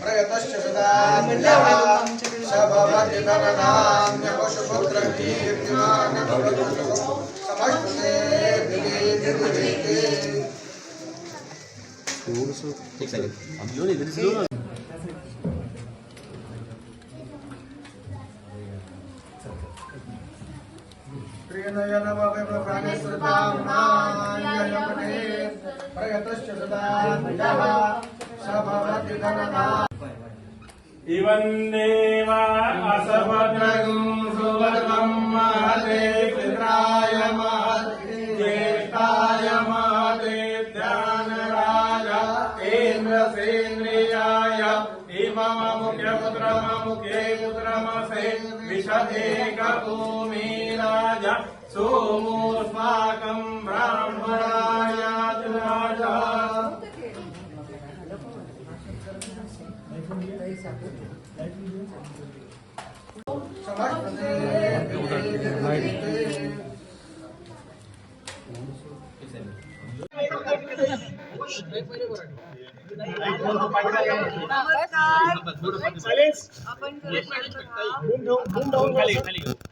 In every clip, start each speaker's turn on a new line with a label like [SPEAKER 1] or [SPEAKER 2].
[SPEAKER 1] प्रयतश्च सदा सभवति धनधान्य पशुपुत्र कीर्तिमान समस्तते दिवे दिवे
[SPEAKER 2] एक सेकंड हम लो इधर से लो ना
[SPEAKER 1] प्रियनयन ववेव प्राणेश्वरताम्नायपने प्रयतश्च सदा शपथ कृ
[SPEAKER 3] इव महते पित्राय महते ज्येष्ठाय महते ध्यानराय केन्द्रसेन्द्रियाय इव मुख्यमुद्रममुखेन्दुरमसेन्द्रिषदे को मे राज
[SPEAKER 4] सोमोऽस्पाकम् ब्राह्मण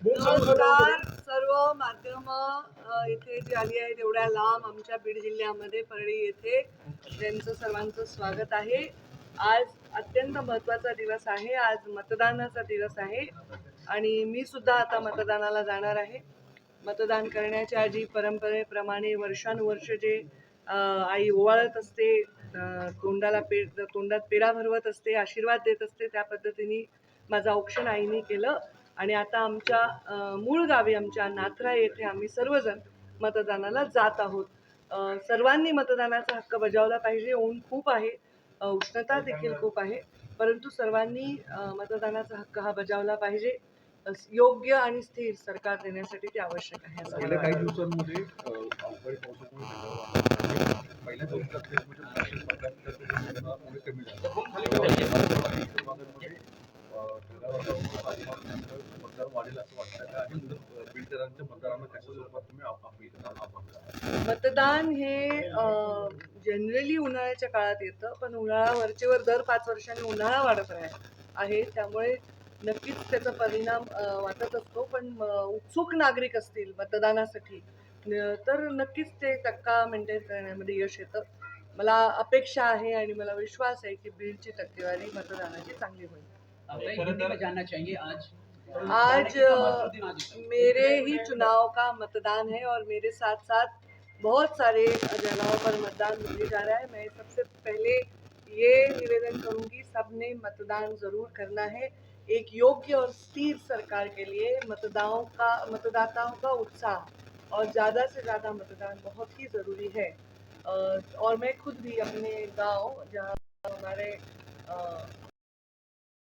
[SPEAKER 4] नमस्कार. सर्व माध्यम इथे जी आली आहे एवढ्या लांब आमच्या बीड जिल्ह्यामध्ये परळी येथे त्यांचं सर्वांचं स्वागत आहे. आज अत्यंत महत्त्वाचा दिवस आहे. आज मतदानाचा दिवस आहे. आणि मी सुद्धा आता मतदानाला जाणार आहे. मतदान करण्याच्या आधी परंपरेप्रमाणे वर्षानुवर्ष जे आई ओवाळत असते तोंडाला पे तोंडात पेढा भरवत असते आशीर्वाद देत असते त्या पद्धतीने माझं औक्षण आईने केलं. आणि आता आमच्या मूळ गावी आमच्या नाथरा येथे आम्ही सर्वजण मतदानाला जात आहोत. सर्वांनी मतदानाचा हक्क बजावला पाहिजे ऊन खूप आहे. उष्णता देखील खूप आहे परंतु सर्वांनी मतदानाचा हक्क हा बजावला पाहिजे योग्य आणि स्थिर सरकार देण्यासाठी ते आवश्यक आहे
[SPEAKER 5] गेल्या काही. दिवसांमध्ये अवकाळी पावसामुळे. पहिल्या दोन कमी झालं मतदार वाढेल असं वाटतं आणि मतदारांना कशा स्वरूपात तुम्ही कराल?
[SPEAKER 4] मतदान हे जनरली उन्हाळ्याच्या काळात येतं पण उन्हाळा वरचेवर दर पाच वर्षांनी उन्हाळा वाढत राह आहे. त्यामुळे नक्कीच त्याचा परिणाम वाटत असतो. पण उत्सुक नागरिक असतील मतदानासाठी तर नक्कीच ते टक्का मेंटेन करण्यामध्ये यश येतं. मला अपेक्षा आहे आणि मला विश्वास आहे की बीडची टक्केवारी मतदानाची चांगली होईल.
[SPEAKER 6] आज है।
[SPEAKER 4] मेरे ही चुनाव का मतदान है और मेरे साथ साथ बहुत सारे जगहों पर मतदान होने जा रहा है। मैं सबसे पहले ये निवेदन करूँगी, सबने मतदान ज़रूर करना है। एक योग्य और स्थिर सरकार के लिए मतदाओं का, मतदाताओं का उत्साह और ज़्यादा से ज़्यादा मतदान बहुत ही ज़रूरी है। और मैं खुद भी अपने गाँव, जहाँ हमारे